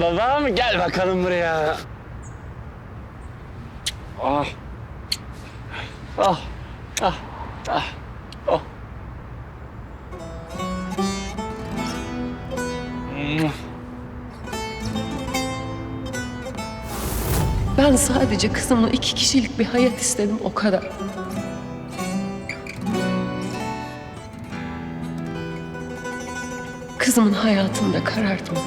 Babam gel bakalım buraya. Ah. Ah. Ah. Ah. Oh. Mm. Ben sadece kızımla iki kişilik bir hayat istedim o kadar. Kızımın hayatını da karartma.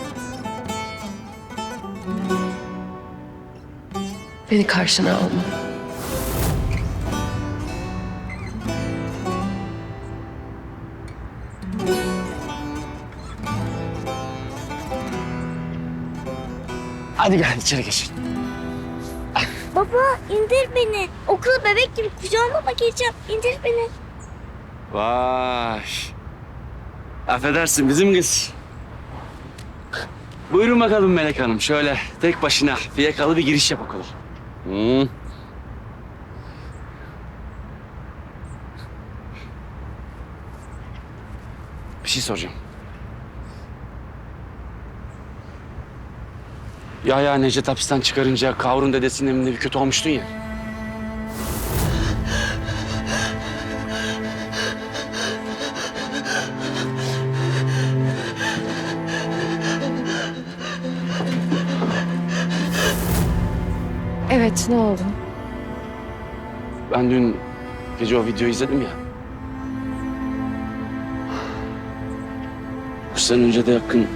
Beni karşına alma. Hadi gel içeri geçin. Baba indir beni. Okula bebek gibi kucağıma mı gireceğim? İndir beni. Vay. Affedersin bizim kız. Buyurun bakalım Melek Hanım. Şöyle tek başına fiyakalı bir giriş yap okula. Hmm. Bir şey soracağım. Ya ya Necdet hapisten çıkarınca Kavrun dedesinin evinde bir kötü olmuştun ya. Evet ne oldu? Ben dün gece o videoyu izledim ya. Bu sene önce de yakın.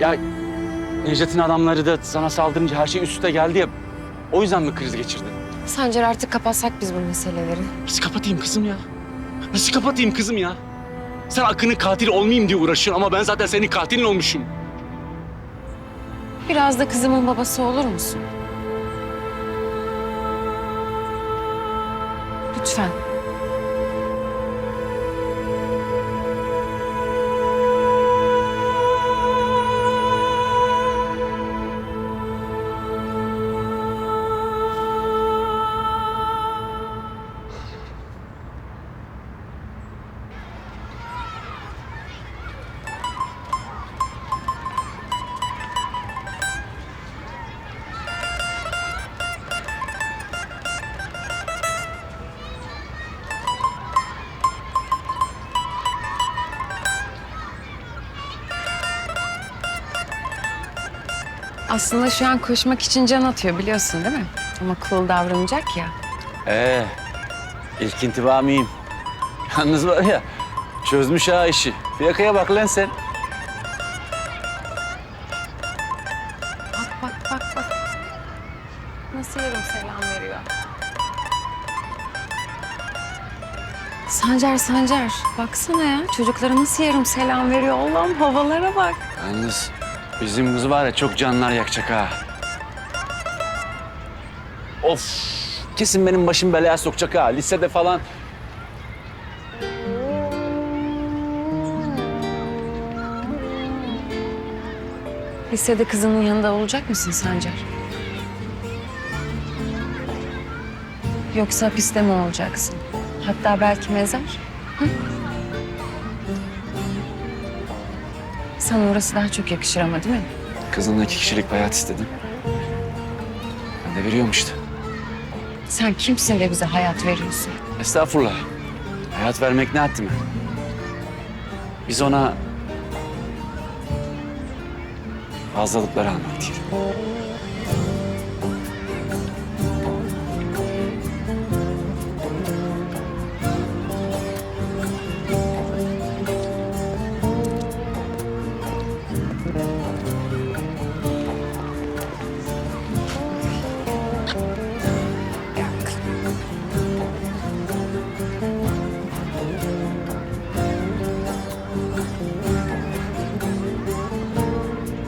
Ya Necdet'in adamları da sana saldırınca her şey üst üste geldi ya. O yüzden mi kriz geçirdin? Sancar artık kapatsak biz bu meseleleri. Nasıl kapatayım kızım ya? Nasıl kapatayım kızım ya? Sen Akın'ın katili olmayayım diye uğraşıyorsun ama ben zaten senin katilin olmuşum. Biraz da kızımın babası olur musun? Lütfen. Aslında şu an koşmak için can atıyor biliyorsun değil mi? Ama cool davranacak ya. Ee, ilk intiba mıyım? Yalnız var ya, çözmüş ha işi. Fiyakaya bak lan sen. Bak bak bak bak. Nasıl yarım selam veriyor. Sancar Sancar baksana ya çocuklara nasıl yarım selam veriyor Allah'ım havalara bak. Yalnız bizim kız var ya çok canlar yakacak ha. Of! Kesin benim başım belaya sokacak ha. Lisede falan. Lisede kızının yanında olacak mısın Sancar? Yoksa hapiste mi olacaksın? Hatta belki mezar? Sana orası daha çok yakışır ama değil mi? Kızınla iki kişilik bir hayat istedim. Ben de veriyorum işte. Sen kimsin de bize hayat veriyorsun? Estağfurullah. Hayat vermek ne haddime? Biz ona fazlalıkları almak diyelim.